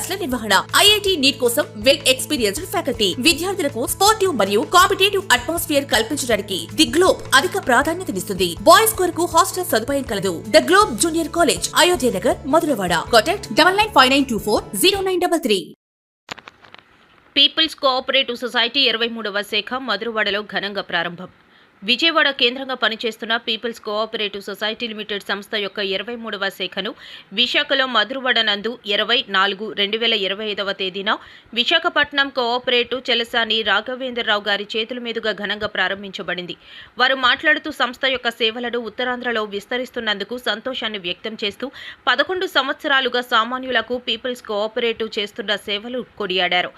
క్లాసుల నిర్వహణ. IIT NEET కోసం వెల్ ఎక్స్పీరియన్స్డ్ ఫ్యాకల్టీ. విద్యార్థులకు స్పోర్టివ్ మరియు కాంపిటేటివ్ అట్మాస్ఫియర్ కల్పించడానికి ది గ్లోబ్ అధిక ప్రాధాన్యతనిస్తుంది బాయ్స్ కొరకు హాస్టల్ సదుపాయం కలదు. The Globe junior college Ayodhya Nagar Madhurawada. Contact double nine five nine two four zero nine double three. People's cooperative society ఇరవై మూడవ శాఖ మధురవాడలో ఘనంగా ప్రారంభం. విజయవాడ కేంద్రంగా పనిచేస్తున్న పీపుల్స్ కోఆపరేటివ్ సొసైటీ లిమిటెడ్ సంస్థ యొక్క ఇరవై మూడవ శాఖను విశాఖలో మధురవాడ నందు ఇరవై నాలుగు రెండు వేల ఇరవై ఐదవ తేదీన విశాఖపట్నం కోఆపరేటివ్ చెలసాని రాఘవేంద్రరావు గారి చేతుల మీదుగా ఘనంగా ప్రారంభించబడింది. వారు మాట్లాడుతూ సంస్థ యొక్క సేవలను ఉత్తరాంధ్రలో విస్తరిస్తున్నందుకు సంతోషాన్ని వ్యక్తం చేస్తూ పదకొండు సంవత్సరాలుగా సామాన్యులకు పీపుల్స్ కోఆపరేటివ్ చేస్తున్న సేవలు కొనియాడారు.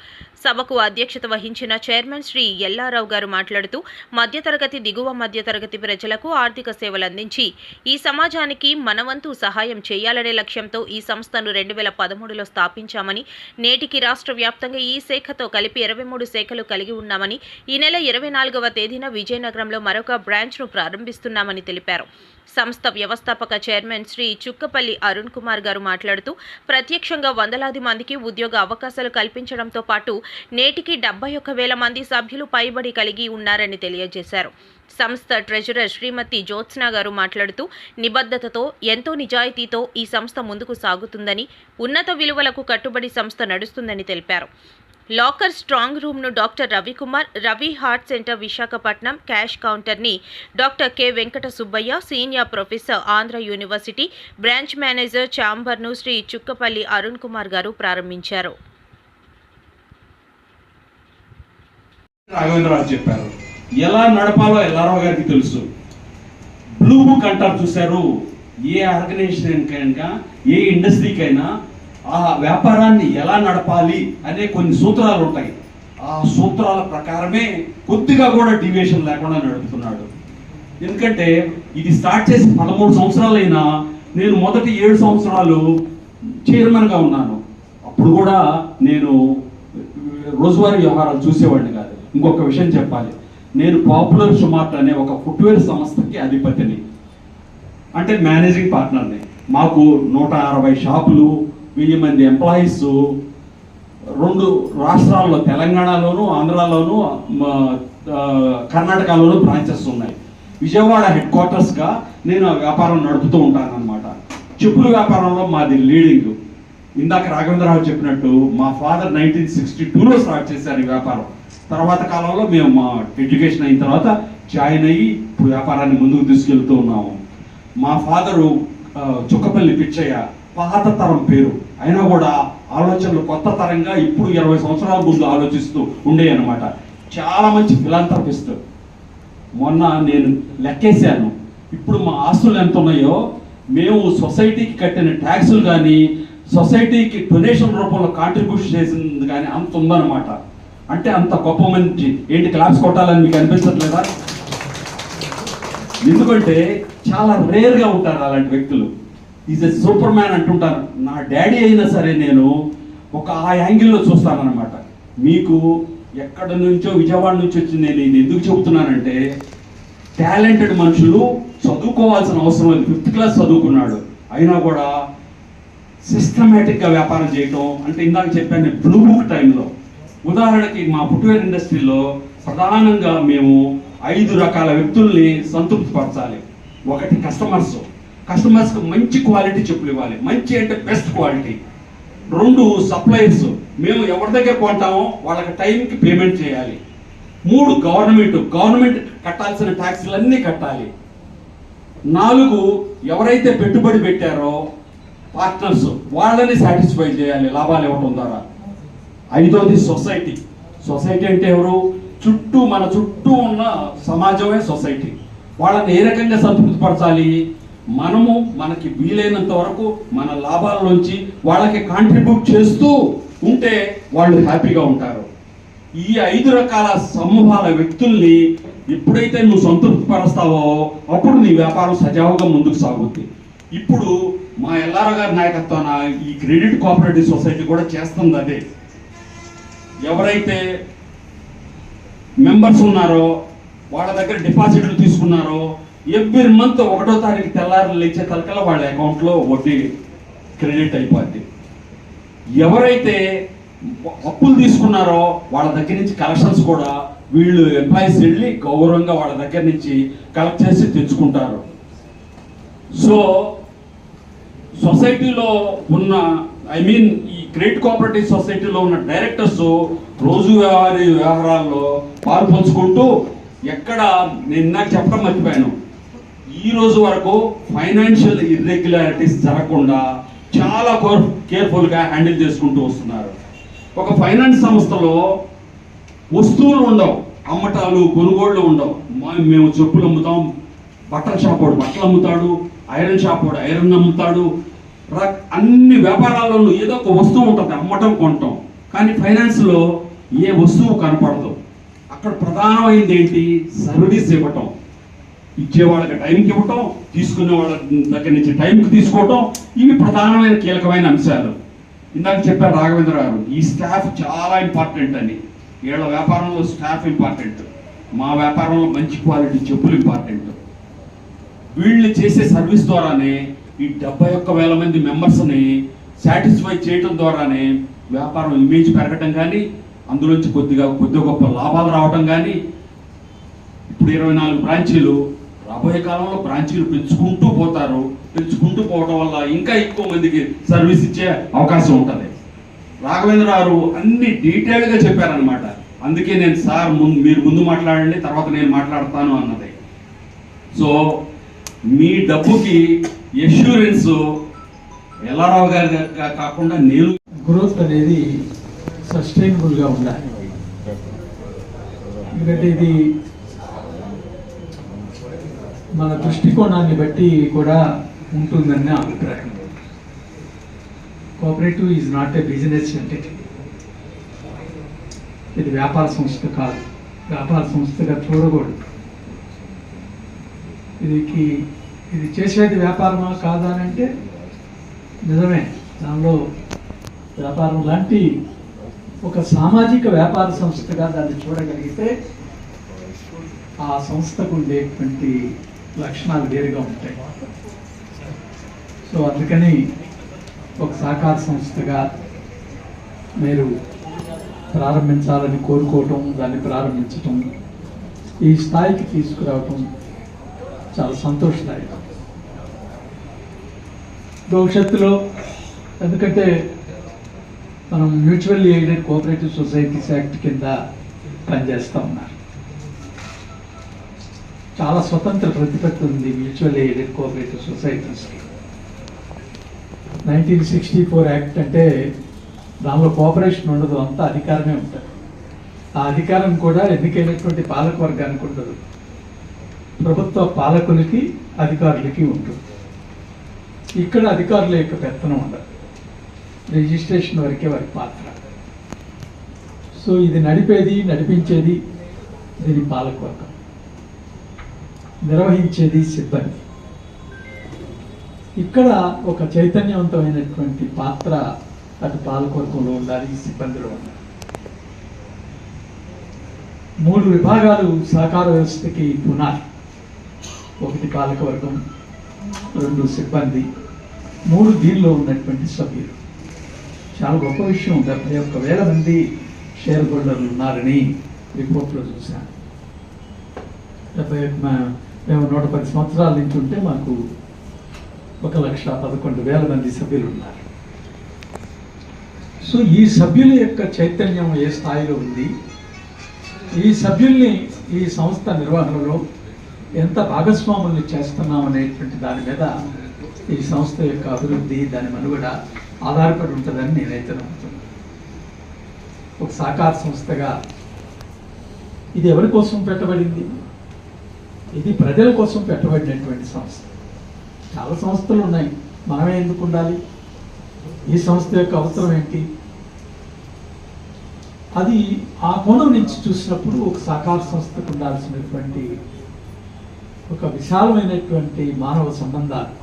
సభకు అధ్యక్షత వహించిన చైర్మన్ శ్రీ ఎల్లారావు గారు మాట్లాడుతూ మధ్యతరగతి దిగువ మధ్యతరగతి ప్రజలకు ఆర్థిక సేవలు అందించి ఈ సమాజానికి మనవంతు సహాయం చేయాలనే లక్ష్యంతో ఈ సంస్థను రెండు వేల పదమూడులో స్థాపించామని నేటికి రాష్ట్ర వ్యాప్తంగా ఈ శాఖతో కలిపి ఇరవై మూడు శాఖలు కలిగి ఉన్నామని ఈ నెల ఇరవై నాలుగవ తేదీన విజయనగరంలో మరొక బ్రాంచ్ను ప్రారంభిస్తున్నామని తెలిపారు. సంస్థ వ్యవస్థాపక చైర్మన్ శ్రీ చుక్కపల్లి అరుణ్ కుమార్ గారు మాట్లాడుతూ ప్రత్యక్షంగా వందలాది మందికి ఉద్యోగ అవకాశాలు కల్పించడంతో పాటు నేటికి డెబ్బై ఒక్క వేల మంది సభ్యులు పైబడి కలిగి ఉన్నారని తెలియజేశారు. సంస్థ ట్రెజరర్ శ్రీమతి జ్యోత్స్న గారు మాట్లాడుతూ నిబద్ధతతో ఎంతో నిజాయితీతో ఈ సంస్థ ముందుకు సాగుతుందని ఉన్నత విలువలకు కట్టుబడి సంస్థ నడుస్తుందని తెలిపారు. Locker strong రూమ్ను doctor Ravikumar Ravi heart centre Visakhapatnam cash కౌంటర్ని doctor K Venkata Subbaiah senior professor Andhra university branch manager ఛాంబర్ను Shri Chukkapalli Arun Kumar garu ప్రారంభించారు. రాఘవేంద్రరావు చెప్పారు. ఎలా నడపాలో ఎల్లారావు గారికి తెలుసు. బ్లూ బుక్ అంటారు చూశారు. ఏ ఆర్గనైజేషన్ కనుక ఏ ఇండస్ట్రీకైనా ఆ వ్యాపారాన్ని ఎలా నడపాలి అనే కొన్ని సూత్రాలు ఉంటాయి. ఆ సూత్రాల ప్రకారమే కొద్దిగా కూడా డివియేషన్ లేకుండా నడుపుతున్నాడు. ఎందుకంటే ఇది స్టార్ట్ చేసి పదమూడు సంవత్సరాలైనా నేను మొదటి ఏడు సంవత్సరాలు చైర్మన్గా ఉన్నాను. అప్పుడు కూడా నేను రోజువారీ వ్యవహారాలు చూసేవాడిని కాదు. ఇంకొక విషయం చెప్పాలి. నేను పాపులర్ సుమార్ట్ అనే ఒక ఫుట్వేర్ సంస్థకి అధిపతిని. అంటే మేనేజింగ్ పార్ట్నర్ని మాకు నూట అరవై షాపులు వెయ్యి మంది ఎంప్లాయీస్ రెండు రాష్ట్రాల్లో తెలంగాణలోను ఆంధ్రాలోను కర్ణాటకలోను బ్రాంచెస్ ఉన్నాయి. విజయవాడ హెడ్ క్వార్టర్స్గా నేను ఆ వ్యాపారం నడుపుతూ ఉంటాను అనమాట చెప్పుల వ్యాపారంలో మాది లీడింగ్ ఇందాక రాఘవేంద్రరావు చెప్పినట్టు మా ఫాదర్ నైన్టీన్ సిక్స్టీ టూలో స్టార్ట్ చేశారు ఈ వ్యాపారం. తర్వాత కాలంలో మేము మా ఎడ్యుకేషన్ అయిన తర్వాత జాయిన్ అయ్యి ఇప్పుడు వ్యాపారాన్ని ముందుకు తీసుకెళ్తూ ఉన్నాము. మా ఫాదరు చుక్కపల్లి పిచ్చయ్య పాత తరం పేరు. అయినా కూడా ఆలోచనలు కొత్త తరంగా ఇప్పుడు ఇరవై సంవత్సరాల ముందు ఆలోచిస్తూ ఉండే అనమాట చాలా మంచి ఫిలాంథ్రపిస్ట్ మొన్న నేను లెక్కేశాను. ఇప్పుడు మా ఆస్తులు ఎంత ఉన్నాయో మేము సొసైటీకి కట్టిన ట్యాక్సులు కానీ సొసైటీకి డొనేషన్ రూపంలో కాంట్రిబ్యూషన్ చేసింది కానీ అంత ఉందన్నమాట. అంటే అంత గొప్ప మంచి ఏంటి క్లాప్స్ కొట్టాలని మీకు అనిపించట్లేదా? ఎందుకంటే చాలా రేర్గా ఉంటారు అలాంటి వ్యక్తులు. ఈజ్ ఎ సూపర్ మ్యాన్ అంటుంటారు. నా డాడీ అయినా సరే నేను ఒక ఆ యాంగిల్లో చూస్తానన్నమాట. మీకు ఎక్కడ నుంచో విజయవాడ నుంచి వచ్చి నేను ఇది ఎందుకు చెబుతున్నానంటే టాలెంటెడ్ మనుషులు చదువుకోవాల్సిన అవసరం లేదు. ఫిఫ్త్ క్లాస్ చదువుకున్నాడు. అయినా కూడా సిస్టమేటిక్గా వ్యాపారం చేయటం అంటే ఇందాక చెప్పాను బ్లూ బుక్ టైంలో ఉదాహరణకి మా ఫుట్వేర్ ఇండస్ట్రీలో ప్రధానంగా మేము ఐదు రకాల వ్యక్తుల్ని సంతృప్తిపరచాలి. ఒకటి కస్టమర్స్ కస్టమర్స్కి మంచి క్వాలిటీ చెప్పులు ఇవ్వాలి. మంచి అంటే బెస్ట్ క్వాలిటీ రెండు సప్లయర్స్ మేము ఎవరి దగ్గర కొంటామో వాళ్ళకి టైంకి పేమెంట్ చేయాలి. మూడు గవర్నమెంట్ గవర్నమెంట్ కట్టాల్సిన ట్యాక్స్లన్నీ కట్టాలి. నాలుగు ఎవరైతే పెట్టుబడి పెట్టారో పార్ట్నర్స్ వాళ్ళని సాటిస్ఫై చేయాలి. లాభాలు ఇవ్వటం ద్వారా ఐదోది సొసైటీ సొసైటీ అంటే ఎవరు? చుట్టూ మన చుట్టూ ఉన్న సమాజమే సొసైటీ వాళ్ళని ఏ రకంగా సంతృప్తిపరచాలి? మనము మనకి వీలైనంత వరకు మన లాభాలలోంచి వాళ్ళకి కాంట్రిబ్యూట్ చేస్తూ ఉంటే వాళ్ళు హ్యాపీగా ఉంటారు. ఈ ఐదు రకాల సమూహాల వ్యక్తుల్ని ఎప్పుడైతే నువ్వు సంతృప్తి పరుస్తావో అప్పుడు నీ వ్యాపారం సజావుగా ముందుకు సాగుద్ది. ఇప్పుడు మా ఎల్ఆర్ఓ గారి నాయకత్వాన ఈ క్రెడిట్ కోఆపరేటివ్ సొసైటీ కూడా చేస్తుంది అదే. ఎవరైతే మెంబర్స్ ఉన్నారో వాళ్ళ దగ్గర డిపాజిట్లు తీసుకున్నారో ఎవ్రీ మంత్ ఒకటో తారీఖు తెల్లారి లేచే తలకల్లా వాళ్ళ అకౌంట్లో వడ్డీ క్రెడిట్ అయిపోద్ది. ఎవరైతే అప్పులు తీసుకున్నారో వాళ్ళ దగ్గర నుంచి కలెక్షన్స్ కూడా వీళ్ళు ఎంప్లాయీస్ వెళ్ళి గౌరవంగా వాళ్ళ దగ్గర నుంచి కలెక్ట్ చేసి తెచ్చుకుంటారు. సో సొసైటీలో ఉన్న ఐ మీన్ ఈ క్రెడిట్ కోఆపరేటివ్ సొసైటీలో ఉన్న డైరెక్టర్స్ రోజు వ్యవహార వ్యవహారాల్లో పాల్పంచుకుంటూ ఎక్కడ నేను ఇందాక చెప్పడం మర్చిపోయాను. ఈ రోజు వరకు ఫైనాన్షియల్ ఇర్రెగ్యులారిటీస్ జరగకుండా చాలా కేర్ఫుల్గా హ్యాండిల్ చేసుకుంటూ వస్తున్నారు. ఒక ఫైనాన్స్ సంస్థలో వస్తువులు ఉండవు అమ్మటాలు కొనుగోళ్ళు ఉండవు. మేము చెప్పులు అమ్ముతాం బట్టల షాప్ వాడు బట్టలు అమ్ముతాడు ఐరన్ షాప్ వాడు ఐరన్ అమ్ముతాడు. అన్ని వ్యాపారాల్లోనూ ఏదో ఒక వస్తువు ఉంటుంది అమ్మటం కొనటం. కానీ ఫైనాన్స్లో ఏ వస్తువు కనపడదు. అక్కడ ప్రధానమైనది ఏంటి? సర్వీస్ ఇవ్వటం. ఇచ్చే వాళ్ళకి టైంకి ఇవ్వటం తీసుకునే వాళ్ళ దగ్గర నుంచి టైంకి తీసుకోవటం ఇవి ప్రధానమైన కీలకమైన అంశాలు. ఇందాక చెప్పారు రాఘవేంద్ర గారు ఈ స్టాఫ్ చాలా ఇంపార్టెంట్ అని వీళ్ళ వ్యాపారంలో స్టాఫ్ ఇంపార్టెంట్. మా వ్యాపారంలో మంచి క్వాలిటీ చెప్పులు ఇంపార్టెంట్. వీళ్ళు చేసే సర్వీస్ ద్వారానే ఈ డెబ్బై ఒక్క వేల మంది మెంబర్స్ని సాటిస్ఫై చేయడం ద్వారానే వ్యాపారం ఇమేజ్ పెరగటం కానీ అందులోంచి కొద్దిగా కొద్ది గొప్ప లాభాలు రావటం కానీ ఇప్పుడు ఇరవై నాలుగు బ్రాంచీలు రాబోయే కాలంలో బ్రాంచీలు పెంచుకుంటూ పోతారు. పెంచుకుంటూ పోవడం వల్ల ఇంకా ఎక్కువ మందికి సర్వీస్ ఇచ్చే అవకాశం ఉంటుంది. రాఘవేంద్ర గారు అన్ని డీటెయిల్గా చెప్పారనమాట అందుకే నేను సార్ ముందు మీరు ముందు మాట్లాడండి తర్వాత నేను మాట్లాడతాను అన్నది. సో మీ డబ్బుకి ఎష్యూరెన్స్ ఎల్లారావు గారి కాకుండా నేను గ్రోత్ అనేది సస్టైనబుల్గా ఉండాలి. ఎందుకంటే ఇది మన దృష్టికోణాన్ని బట్టి కూడా ఉంటుందని నా అభిప్రాయం. Cooperative is not a business entity ఇది వ్యాపార సంస్థ కాదు. వ్యాపార సంస్థగా చూడకూడదు. ఇదికి ఇది చేసేది వ్యాపారమా కాదా అని అంటే నిజమే. దానిలో వ్యాపారం లాంటి ఒక సామాజిక వ్యాపార సంస్థగా దాన్ని చూడగలిగితే ఆ సంస్థకు ఉండేటువంటి లక్షణాలు వేరుగా ఉంటాయి. సో అందుకని ఒక సహకార సంస్థగా మీరు ప్రారంభించాలని కోరుకోవటం దాన్ని ప్రారంభించటం ఈ స్థాయికి తీసుకురావటం చాలా సంతోషదాయకం. భవిష్యత్తులో ఎందుకంటే మనం mutual aided cooperative societies act కింద పనిచేస్తూ ఉన్నారు. చాలా స్వతంత్ర ప్రతిపత్తి ఉంది మ్యూచువల్ ఎయిడెడ్ కోఆపరేటివ్ సొసైటీస్కి నైన్టీన్ సిక్స్టీ ఫోర్ యాక్ట్ అంటే దానిలో కోఆపరేషన్ ఉండదు అంతా అధికారమే ఉంటుంది. ఆ అధికారం కూడా ఎన్నికైనటువంటి పాలక వర్గానికి ఉండదు. ప్రభుత్వ పాలకులకి అధికారులకి ఉంటుంది. ఇక్కడ అధికారుల యొక్క పెత్తనం ఉండదు. రిజిస్ట్రేషన్ వరకే వారి పాత్ర సో ఇది నడిపేది నడిపించేది దీని పాలకవర్గం. నిర్వహించేది సిబ్బంది. ఇక్కడ ఒక చైతన్యవంతమైనటువంటి పాత్ర అటు పాలకవర్గంలో ఉండాలి సిబ్బందిలో ఉండాలి. మూడు విభాగాలు సహకార వ్యవస్థకి పునాది. ఒకటి పాలకవర్గం రెండు సిబ్బంది మూడు దీనిలో ఉన్నటువంటి సభ్యులు. చాలా గొప్ప విషయం డెబ్బై ఒక్క వేల మంది షేర్ హోల్డర్లు ఉన్నారని రిపోర్ట్లో చూశాను. డెబ్బై మేము నూట పది సంవత్సరాల నుంచి ఉంటే మాకు ఒక లక్ష పదకొండు వేల మంది సభ్యులు ఉన్నారు. సో ఈ సభ్యుల యొక్క చైతన్యం ఏ స్థాయిలో ఉంది? ఈ సభ్యుల్ని ఈ సంస్థ నిర్వహణలో ఎంత భాగస్వాముల్ని చేస్తున్నాం అనేటువంటి దాని మీద ఈ సంస్థ యొక్క అభివృద్ధి దాని మనుగడ ఆధారపడి ఉంటుందని నేనైతే నమ్ముతున్నాను. ఒక సహకార సంస్థగా ఇది ఎవరి కోసం పెట్టబడింది? ఇది ప్రజల కోసం పెట్టబడినటువంటి సంస్థ. చాలా సంస్థలు ఉన్నాయి. మనమే ఎందుకు ఉండాలి? ఈ సంస్థ యొక్క అవసరం ఏంటి? అది ఆ కోణం నుంచి చూసినప్పుడు ఒక సహకార సంస్థకు ఉండాల్సినటువంటి ఒక విశాలమైనటువంటి మానవ సంబంధాలు.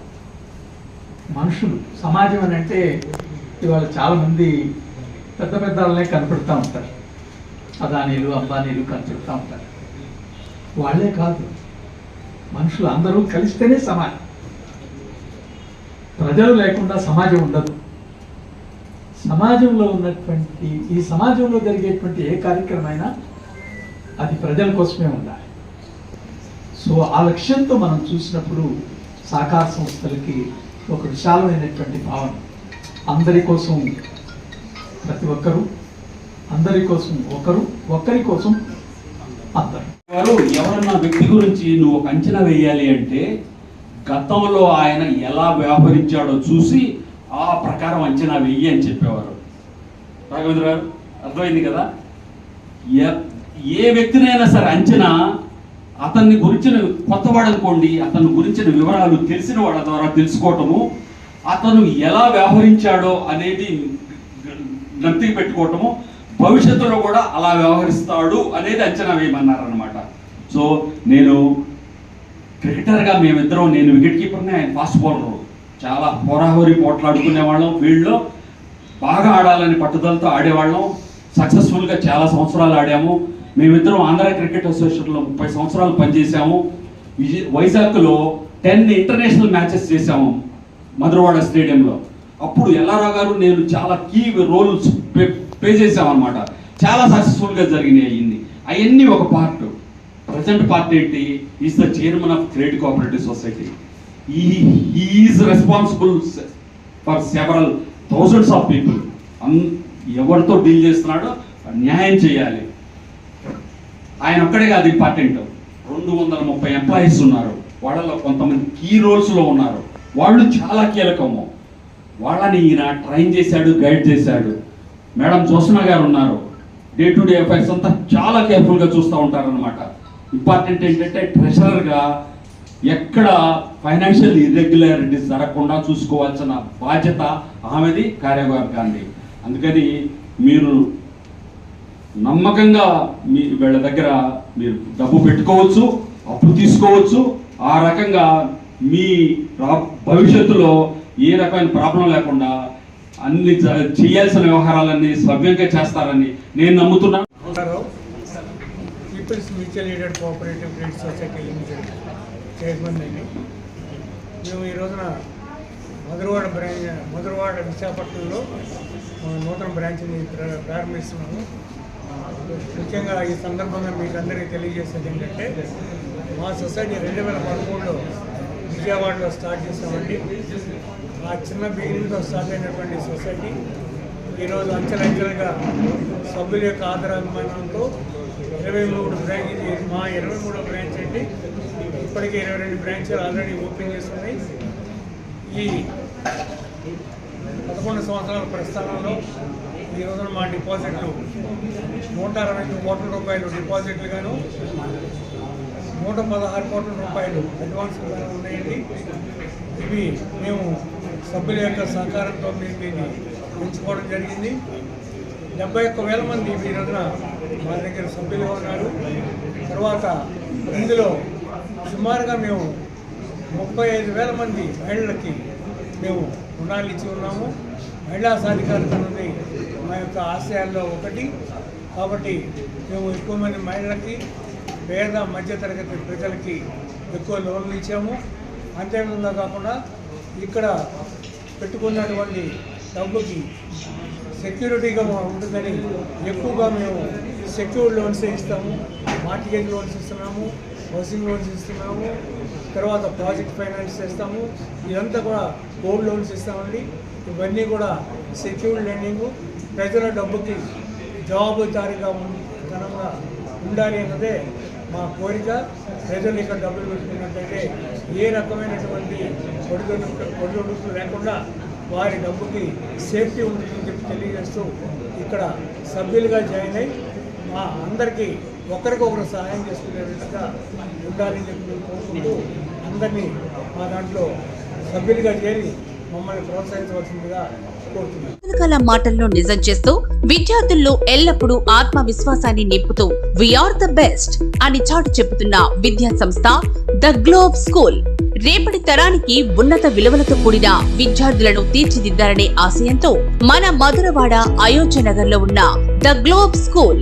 మనుషులు సమాజం అని అంటే ఇవాళ చాలామంది పెద్ద పెద్ద వాళ్ళనే కనపడుతూ ఉంటారు. అదానీలు అంబానీలు కనపడుతూ ఉంటారు. వాళ్ళే కాదు. మనుషులు అందరూ కలిస్తేనే సమాజం ప్రజలు లేకుండా సమాజం ఉండదు. సమాజంలో ఉన్నటువంటి ఈ సమాజంలో జరిగేటువంటి ఏ కార్యక్రమైనా అది ప్రజల కోసమే ఉండాలి. సో ఆ లక్ష్యంతో మనం చూసినప్పుడు సహకార సంస్థలకి ఒక విశాలమైనటువంటి భావన. అందరి కోసం ప్రతి ఒక్కరూ అందరి కోసం ఒకరు ఒక్కరి కోసం అందరు ఎవరన్నా వ్యక్తి గురించి నువ్వు ఒక అంచనా వేయాలి అంటే గతంలో ఆయన ఎలా వ్యవహరించాడో చూసి ఆ ప్రకారం అంచనా వెయ్యి అని చెప్పేవారు. రాఘవేంద్ర గారు అర్థమైంది కదా? ఏ- ఏ వ్యక్తినైనా సరే అంచనా అతన్ని గురించిన కొత్తవాడు అనుకోండి అతని గురించిన వివరాలు తెలిసిన వాళ్ళ ద్వారా తెలుసుకోవటము అతను ఎలా వ్యవహరించాడో అనేది జ్ఞప్తికి పెట్టుకోవటము భవిష్యత్తులో కూడా అలా వ్యవహరిస్తాడు అనేది అంచనా వేయమన్నారనమాట సో నేను క్రికెటర్గా మేమిద్దరం నేను వికెట్ కీపర్ని ఆయన ఫాస్ట్ బౌలర్. చాలా హోరాహోరీ పోట్లాడుకునే వాళ్ళం. ఫీల్డ్లో బాగా ఆడాలని పట్టుదలతో ఆడేవాళ్ళం. సక్సెస్ఫుల్గా చాలా సంవత్సరాలు ఆడాము. మేమిద్దరం ఆంధ్ర క్రికెట్ అసోసియేషన్లో ముప్పై సంవత్సరాలు పనిచేసాము విజయ్ వైజాగ్లో టెన్ ఇంటర్నేషనల్ మ్యాచెస్ చేసాము మధురవాడ స్టేడియంలో. అప్పుడు ఎల్ఆర్ఆ గారు నేను చాలా కీ రోల్స్ ప్లే చేసామన్నమాట చాలా సక్సెస్ఫుల్గా జరిగినాయి అవన్నీ ఒక పార్ట్. ప్రజెంట్ పార్టీ ఏంటి? Is the chairman of credit cooperative society is responsible for several thousands of people ఎవరితో డీల్ చేస్తున్నాడో న్యాయం చేయాలి. ఆయన ఒక్కడే కాదు ఇంపార్టెంట్ రెండు వందల ముప్పై ఎంప్లాయీస్ ఉన్నారు. వాళ్ళలో కొంతమంది కీ రోల్స్లో ఉన్నారు. వాళ్ళు చాలా కీలకము. వాళ్ళని ఈయన ట్రైన్ చేశాడు గైడ్ చేశాడు. మేడం జోస్నా గారు ఉన్నారు. డే టు డే అఫైర్స్ అంతా చాలా కేర్ఫుల్గా చూస్తూ ఉంటారనమాట ఇంపార్టెంట్ ఏంటంటే ట్రెషరర్గా ఎక్కడ ఫైనాన్షియల్ ఇర్రెగ్యులారిటీస్ జరగకుండా చూసుకోవాల్సిన బాధ్యత ఆమెది కార్యవర్గాన్ని అందుకని మీరు నమ్మకంగా మీ వీళ్ళ దగ్గర మీరు డబ్బు పెట్టుకోవచ్చు అప్పు తీసుకోవచ్చు. ఆ రకంగా మీ భవిష్యత్తులో ఏ రకమైన ప్రాబ్లం లేకుండా అన్ని చేయాల్సిన వ్యవహారాలన్నీ సవ్యంగా చేస్తారని నేను నమ్ముతున్నాను. People's mutual aided cooperative credit society limited chairman అండి. మేము ఈ రోజున మధురవాడ బ్రాంచ్ మధురవాడ విశాఖపట్నంలో నూతన బ్రాంచ్ని ప్ర- ప్రారంభిస్తున్నాము. ముఖ్యంగా ఈ సందర్భంగా మీకు అందరికీ తెలియజేసేది ఏంటంటే మా సొసైటీ రెండు వేల పదమూడులో విజయవాడలో స్టార్ట్ చేసామండి ఆ చిన్న బిగినింగ్తో స్టార్ట్ అయినటువంటి సొసైటీ ఈరోజు అంచెలంచెలుగా సభ్యుల యొక్క ఆదరాభిమానంతో ఇరవై మూడు బ్రాంచ్ ఇది మా ఇరవై మూడో బ్రాంచ్ అండి. ఇప్పటికే ఇరవై రెండు బ్రాంచ్లు ఆల్రెడీ ఓపెన్ చేస్తున్నాయి ఈ పదకొండు సంవత్సరాల ప్రస్థానంలో ఈ రోజున మా డిపాజిట్లు నూట అరవై ఐదు కోట్ల రూపాయలు డిపాజిట్లు గాను నూట పదహారు కోట్ల రూపాయలు అడ్వాన్స్ ఉన్నాయండి. ఇవి మేము సభ్యుల యొక్క సహకారంతో మేము దీన్ని ఉంచుకోవడం జరిగింది. డెబ్బై ఒక్క వేల మంది ఈ రోజున మా దగ్గర సభ్యులుగా ఉన్నారు తర్వాత ఇందులో సుమారుగా మేము ముప్పై ఐదు వేల మంది మహిళలకి మేము రుణాలు ఇచ్చి ఉన్నాము. మహిళా సాధికారత అనేది మా యొక్క ఆశయాల్లో ఒకటి. కాబట్టి మేము ఎక్కువ మంది మహిళలకి పేద మధ్యతరగతి ప్రజలకి ఎక్కువ లోన్లు ఇచ్చాము. అంతేకాకుండా కాకుండా ఇక్కడ పెట్టుకున్నటువంటి డబ్బుకి సెక్యూరిటీగా ఉంటుందని ఎక్కువగా మేము సెక్యూర్డ్ లోన్స్ ఇస్తాము మార్టిగేజ్ లోన్స్ ఇస్తున్నాము హౌసింగ్ లోన్స్ ఇస్తున్నాము తర్వాత ప్రాజెక్ట్ ఫైనాన్స్ చేస్తాము. ఇదంతా కూడా గోల్డ్ లోన్స్ ఇస్తామండి. ఇవన్నీ కూడా సెక్యూర్డ్ లెండింగ్ ప్రజల డబ్బుకి జవాబుదారీగా ఉం- ఘనంగా ఉండాలి అన్నదే మా కోరిక. ప్రజలు ఇక్కడ డబ్బులు పెట్టుకున్నట్టయితే ఏ రకమైనటువంటి ఒడిదొడుకు ఒడిదొడుకులు లేకుండా వారి డబ్బుకి సేఫ్టీ ఉంటుందని చెప్పి తెలియజేస్తూ ఇక్కడ సభ్యులుగా జాయిన్ అయ్యి మా అందరికీ ఒకరికొకరు సహాయం చేసుకునే విధంగా ఉండాలని చెప్పి కోరుకుంటూ అందరినీ మా దాంట్లో సభ్యులుగా చేరి మమ్మల్ని ప్రోత్సహించవలసిందిగా కోరుతున్నాను. రకరకాల మాటల్లో నిజం చేస్తూ విద్యార్థుల్లో ఎల్లప్పుడూ ఆత్మవిశ్వాసాన్ని నింపుతూ వీఆర్ ద బెస్ట్ అని చాటు చెబుతున్న విద్యా సంస్థ ద గ్లోబ్ స్కూల్ రేపటి తరానికి ఉన్నత విలువలతో కూడిన విద్యార్థులను తీర్చిదిద్దారనే ఆశయంతో మన మధురవాడ అయోధ్య నగర్లో ఉన్న ద గ్లోబ్ స్కూల్